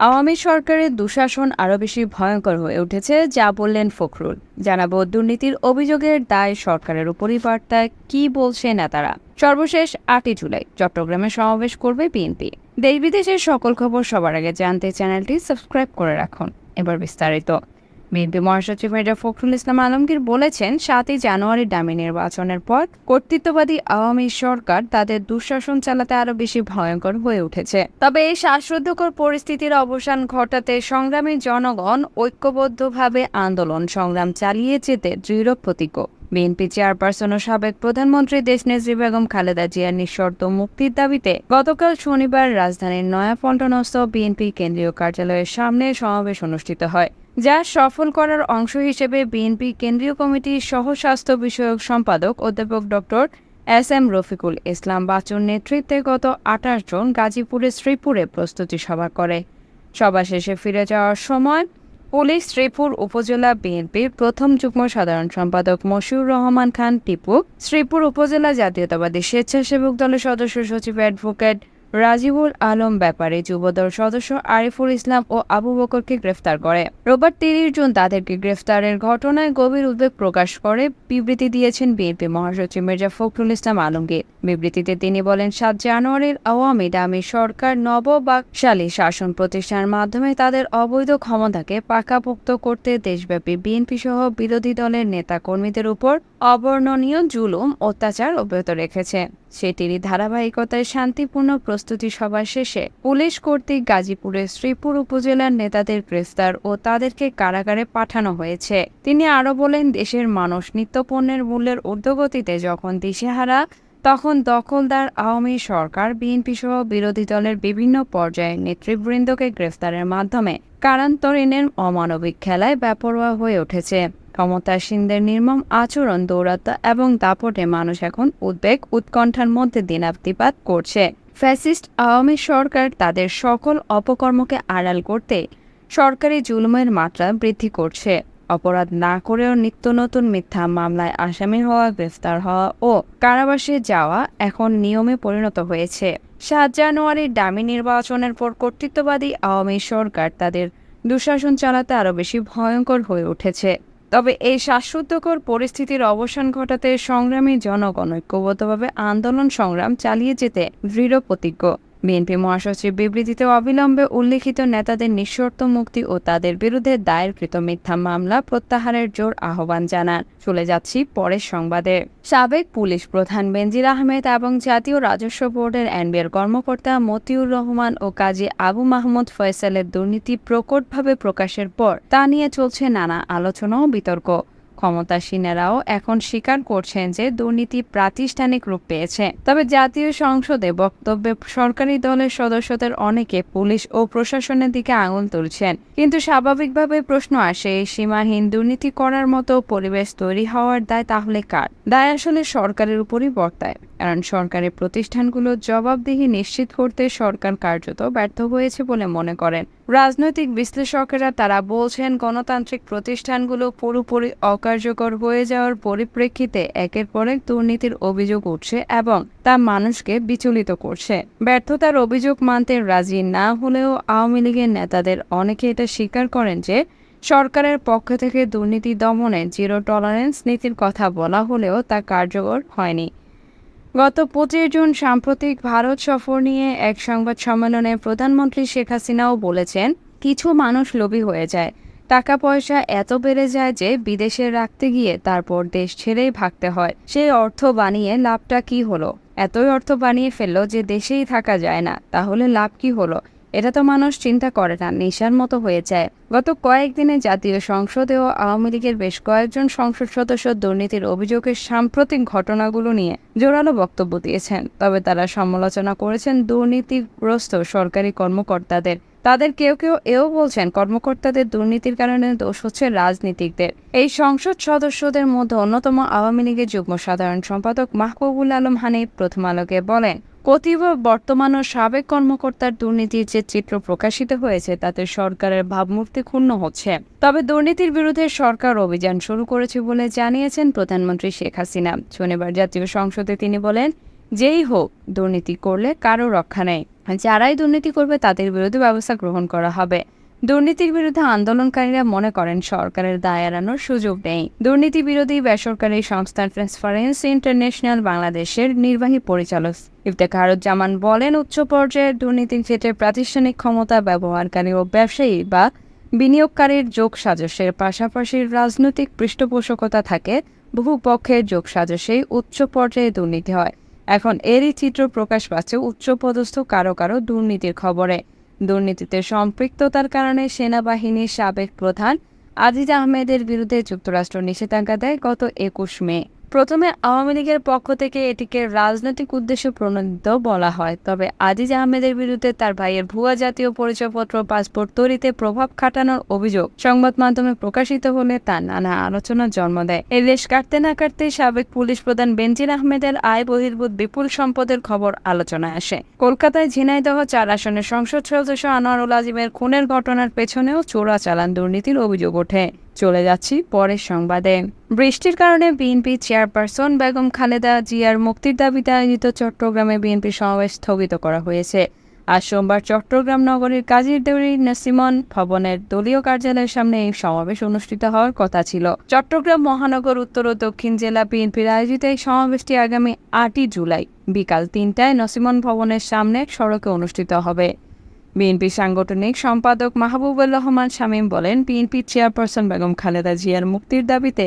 আওয়ামী সরকারের দুঃশাসন আরও বেশি ভয়ঙ্কর হয়ে উঠেছে, যা বললেন ফখরুল। জানাব, দুর্নীতির অভিযোগের দায় সরকারের উপরই বার্তায়, কি বলছে নেতারা? সর্বশেষ আটই জুলাই, চট্টগ্রামে সমাবেশ করবে বিএনপি। দেশ বিদেশের সকল খবর সবার আগে জানতে চ্যানেলটি সাবস্ক্রাইব করে রাখুন। এবার বিস্তারিত। বিএনপি মহাসচিব মির্জা ফখরুল ইসলাম আলমগীর বলেছেন, সাতই জানুয়ারি ডামি নির্বাচনের পর কর্তৃত্ববাদী আওয়ামী সরকার তাদের দুঃশাসন চালাতে আরও বেশি ভয়ঙ্কর হয়ে উঠেছে। তবে এই শ্বাসরুদ্ধকর পরিস্থিতির অবসান ঘটাতে সংগ্রামী জনগণ ঐক্যবদ্ধভাবে আন্দোলন সংগ্রাম চালিয়ে যেতে দৃঢ় প্রতিজ্ঞ বিএনপি চেয়ারপারসন ও সাবেক প্রধানমন্ত্রী দেশনেত্রী বেগম খালেদা জিয়ার নিঃশর্ত মুক্তির দাবিতে গতকাল শনিবার রাজধানীর নয়া নয়াপল্টনস্থ বিএনপি কেন্দ্রীয় কার্যালয়ের সামনে সমাবেশ অনুষ্ঠিত হয়। যা সফল করার অংশ হিসেবে বিএনপি কেন্দ্রীয় কমিটির সহ স্বাস্থ্য বিষয়ক সম্পাদক অধ্যাপক doctor S M Rafiqul Islam Bachchu নেতৃত্বে গত আঠাশ জন গাজীপুরের শ্রীপুরে প্রস্তুতি সভা করে। সভা শেষে ফিরে যাওয়ার সময় পুলিশ শ্রীপুর উপজেলা বিএনপির প্রথম যুগ্ম সাধারণ সম্পাদক মশিউর রহমান খান, টিপু শ্রীপুর উপজেলা জাতীয়তাবাদী স্বেচ্ছাসেবক দলের সদস্য সচিব অ্যাডভোকেট রাজিবুল আলম ব্যাপারে যুবদল সদস্য আরিফুল ইসলাম ও আবু বকরকে গ্রেফতার করে। রোববার তিরিশ জুন তাদেরকে গ্রেফতারের ঘটনায় গভীর উদ্বেগ প্রকাশ করে বিবৃতি দিয়েছেন বিএনপি মহাসচিব মির্জা ফখরুল ইসলাম আলমগীর। বিবৃতিতে তিনি বলেন, সাত জানুয়ারির আওয়ামী ডামি সরকার নববাকশালী শাসন প্রতিষ্ঠানের মাধ্যমে তাদের অবৈধ ক্ষমতাকে পাকাপোক্ত করতে দেশব্যাপী বিএনপি সহ বিরোধী দলের নেতা কর্মীদের উপর অবর্ণনীয় জুলুম, অত্যাচার অব্যাহত রেখেছে। সেটিরই ধারাবাহিকতায় শান্তিপূর্ণ প্রস্তুতি সভা শেষে পুলিশ কর্তৃক গাজীপুরের শ্রীপুর উপজেলার নেতাদের গ্রেফতার ও তাদেরকে কারাগারে পাঠানো হয়েছে। তিনি আরও বলেন, দেশের মানুষ নিত্যপণ্যের মূল্যের ঊর্ধ্বগতিতে যখন দিশেহারা, তখন দখলদার আওয়ামী সরকার, বিএনপি সহ বিরোধী দলের বিভিন্ন পর্যায়ের নেতৃবৃন্দকে গ্রেফতারের মাধ্যমে কারান্তরীণের অমানবিক খেলায় বেপরোয়া হয়ে উঠেছে। ক্ষমতাসীনদের নির্মম আচরণ দৌরাত্ম এবং দাপটে মানুষ এখন উদ্বেগ, উৎকণ্ঠার মধ্যে দিনাতিপাত করছে। ফ্যাসিস্ট আওয়ামী সরকার তাদের সকল অপকর্মকে আড়াল করতে সরকারি জুলুমের মাত্রা বৃদ্ধি করছে। অপরাধ না করেও নিত্য নতুন মিথ্যা মামলায় আসামি হওয়া, গ্রেফতার হওয়া ও কারাবাসে যাওয়া এখন নিয়মে পরিণত হয়েছে। সাত জানুয়ারির ডামি নির্বাচনের পর কর্তৃত্ববাদী আওয়ামী সরকার তাদের দুঃশাসন চালাতে আরও বেশি ভয়ঙ্কর হয়ে উঠেছে। তবে এই শ্বাসরুদ্ধকর পরিস্থিতির অবসান ঘটাতে সংগ্রামী জনগণ ঐক্যবদ্ধভাবে আন্দোলন সংগ্রাম চালিয়ে যেতে দৃঢ় প্রতিজ্ঞ। বিএনপি মহাসচিব বিবৃতিতে অবিলম্বে উল্লিখিত নেতাদের নিঃশর্ত মুক্তি ও তাদের বিরুদ্ধে দায়েরকৃত মিথ্যা মামলা প্রত্যাহারের জোর আহ্বান জানান। চলে যাচ্ছি পরের সংবাদে। সাবেক পুলিশ প্রধান বেনজির আহমেদ এবং জাতীয় রাজস্ব বোর্ডের এনবিআর কর্মকর্তা মতিউর রহমান ও কাজী আবু মাহমুদ ফয়সালের দুর্নীতি প্রকটভাবে প্রকাশের পর তা নিয়ে চলছে নানা আলোচনা ও বিতর্ক। ক্ষমতাসীনেরাও এখন স্বীকার করছেন যে দুর্নীতি প্রাতিষ্ঠানিক রূপ পেয়েছে। তবে জাতীয় সংসদে বক্তব্যে সরকারি দলের সদস্যদের অনেকে পুলিশ ও প্রশাসনের দিকে আঙুল তুলছেন। কিন্তু স্বাভাবিকভাবে প্রশ্ন আসে, এই সীমাহীন দুর্নীতি করার মতো পরিবেশ তৈরি হওয়ার দায় তাহলে কার? দায় আসলে সরকারের উপরই বর্তায়। কারণ সরকারি প্রতিষ্ঠানগুলো জবাবদিহি নিশ্চিত করতে সরকার কার্যত ব্যর্থ হয়েছে বলে মনে করেন। রাজনৈতিক বিশ্লেষকেরা তারা বলছেন, গণতান্ত্রিক প্রতিষ্ঠানগুলো পুরোপুরি অকার্যকর হয়ে যাওয়ার পরিপ্রেক্ষিতে একের পর এক দুর্নীতির অভিযোগ উঠছে এবং তা মানুষকে বিচলিত করছে। ব্যর্থতার অভিযোগ মানতে রাজি না হলেও আওয়ামী লীগের নেতাদের অনেকে এটা স্বীকার করেন যে, সরকারের পক্ষ থেকে দুর্নীতি দমনে জিরো টলারেন্স নীতির কথা বলা হলেও তা কার্যকর হয়নি। গত পঁচিশ জুন সাম্প্রতিক ভারত সফর নিয়ে এক সংবাদ সম্মেলনে প্রধানমন্ত্রী শেখ হাসিনাও বলেছেন, কিছু মানুষ লোভী হয়ে যায়। টাকা পয়সা এত বেড়ে যায় যে বিদেশে রাখতে গিয়ে তারপর দেশ ছেড়েই ভাগতে হয়। সেই অর্থ বানিয়ে লাভটা কি হলো? এতই অর্থ বানিয়ে ফেলল যে দেশেই থাকা যায় না। তাহলে লাভ কি হলো? এটা তো মানুষ চিন্তা করে না, নেশার মতো হয়ে যায়। গত কয়েকদিনে জাতীয় সংসদে ও আওয়ামী লীগের বেশ কয়েকজন সংসদ সদস্য দুর্নীতির অভিযোগের সাম্প্রতিক ঘটনাগুলো নিয়ে জোরালো বক্তব্য দিয়েছেন। তবে তারা সমালোচনা করেছেন দুর্নীতিগ্রস্ত সরকারি কর্মকর্তাদের। তাদের কেউ কেউ এও বলছেন কর্মকর্তাদের দুর্নীতির কারণে দোষ হচ্ছে রাজনীতিকদের। এই সংসদ সদস্যদের মধ্যে অন্যতম আওয়ামী লীগের যুগ্ম সাধারণ সম্পাদক মাহবুবুল আলম হানিফ প্রথম আলোকে বলেন কতিব বর্তমান ও সাবেক কর্মকর্তার দুর্নীতির যে চিত্র প্রকাশিত হয়েছে, তাতে সরকারের ভাবমূর্তি ক্ষুণ্ণ হচ্ছে। তবে দুর্নীতির বিরুদ্ধে সরকার অভিযান শুরু করেছে বলে জানিয়েছেন প্রধানমন্ত্রী শেখ হাসিনা। শনিবার জাতীয় সংসদে তিনি বলেন, যেই হোক, দুর্নীতি করলে কারও রক্ষা নেই। যারাই দুর্নীতি করবে তাদের বিরুদ্ধে ব্যবস্থা গ্রহণ করা হবে। দুর্নীতির বিরুদ্ধে আন্দোলনকারীরা মনে করেন সরকারের দায় এড়ানোর সুযোগ নেই। দুর্নীতি বিরোধী বেসরকারি সংস্থা ট্রান্সপারেন্সি ইন্টারন্যাশনাল বাংলাদেশের নির্বাহী পরিচালক ইফতেখারুজ্জামান বলেন, উচ্চ পর্যায়ের দুর্নীতির ক্ষেত্রে প্রাতিষ্ঠানিক ক্ষমতা ব্যবহারকারী ও ব্যবসায়ী বা বিনিয়োগকারীর যোগ সাজসের পাশাপাশি রাজনৈতিক পৃষ্ঠপোষকতা থাকে। বহু পক্ষের যোগ সাজসেই উচ্চ পর্যায়ে দুর্নীতি হয়। এখন এরই চিত্র প্রকাশ পাচ্ছে উচ্চপদস্থ কারও কারও দুর্নীতির খবরে। দুর্নীতিতে সম্পৃক্ততার কারণে সেনাবাহিনীর সাবেক প্রধান আজিজ আহমেদের বিরুদ্ধে যুক্তরাষ্ট্র নিষেধাজ্ঞা দেয় গত একুশ মে। প্রথমে আওয়ামী লীগের পক্ষ থেকে এটিকে রাজনৈতিক উদ্দেশ্যে প্রণোদিত বলা হয়। তবে আজিজ আহমেদের বিরুদ্ধে তার ভাইয়ের ভুয়া জাতীয় পরিচয়পত্র, পাসপোর্ট তৈরিতে প্রভাব খাটানোর অভিযোগ সংবাদ মাধ্যমে প্রকাশিত হলে তা নানা আলোচনার জন্ম দেয়। এই দেশ কাটতে না কাটতেই সাবেক পুলিশ প্রধান বেনজির আহমেদের আয় বহির্ভূত বিপুল সম্পদের খবর আলোচনায় আসে। কলকাতায় ঝিনাইদহ চার আসনের সংসদ সদস্য আনোয়ারুল আজিমের খুনের ঘটনার পেছনেও চোরা চালান দুর্নীতির অভিযোগ ওঠে। চলে যাচ্ছি পরের সংবাদে। বৃষ্টির কারণে বিএনপি চেয়ারপারসন বেগম খালেদা জিয়ার মুক্তির দাবিতে আয়োজিত চট্টগ্রামে বিএনপি সমাবেশ স্থগিত করা হয়েছে। আজ সোমবার চট্টগ্রাম নগরীর কাজীর দেউরি নসিমন ভবনের দলীয় কার্যালয়ের সামনে এই সমাবেশ অনুষ্ঠিত হওয়ার কথা ছিল। চট্টগ্রাম মহানগর, উত্তর ও দক্ষিণ জেলা বিএনপির আয়োজিত এই সমাবেশটি আগামী আটই জুলাই বিকাল তিনটায় নসিমন ভবনের সামনে সড়কে অনুষ্ঠিত হবে। বিএনপি সাংগঠনিক সম্পাদক মাহবুবুর রহমান শামীম বলেন, বিএনপি চেয়ারপারসন বেগম খালেদা জিয়ার মুক্তির দাবিতে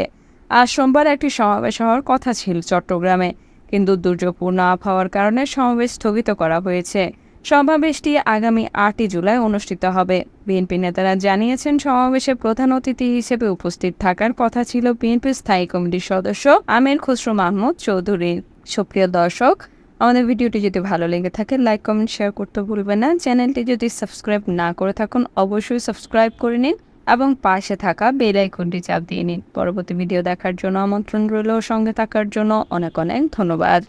আজ সোমবার একটি সমাবেশ হওয়ার কথা ছিল চট্টগ্রামে, কিন্তু দুর্যোগপূর্ণ আবহাওয়ার কারণে সমাবেশ স্থগিত করা হয়েছে। সমাবেশটি আগামী আটই জুলাই অনুষ্ঠিত হবে। বিএনপি নেতারা জানিয়েছেন, সমাবেশে প্রধান অতিথি হিসেবে উপস্থিত থাকার কথা ছিল বিএনপির স্থায়ী কমিটির সদস্য আমির খসরু মাহমুদ চৌধুরী। সুপ্রিয় দর্শক আমাদের ভিডিওটি যদি ভালো লেগে থাকে লাইক কমেন্ট শেয়ার করতে ভুলবেন না। চ্যানেলটি যদি সাবস্ক্রাইব না করে থাকুন, অবশ্যই সাবস্ক্রাইব করে নিন এবং পাশে থাকা বেল আইকনটি চাপ দিয়ে নিন। পরবর্তী ভিডিও দেখার জন্য আমন্ত্রণ রইল। সঙ্গে থাকার জন্য অনেক অনেক ধন্যবাদ।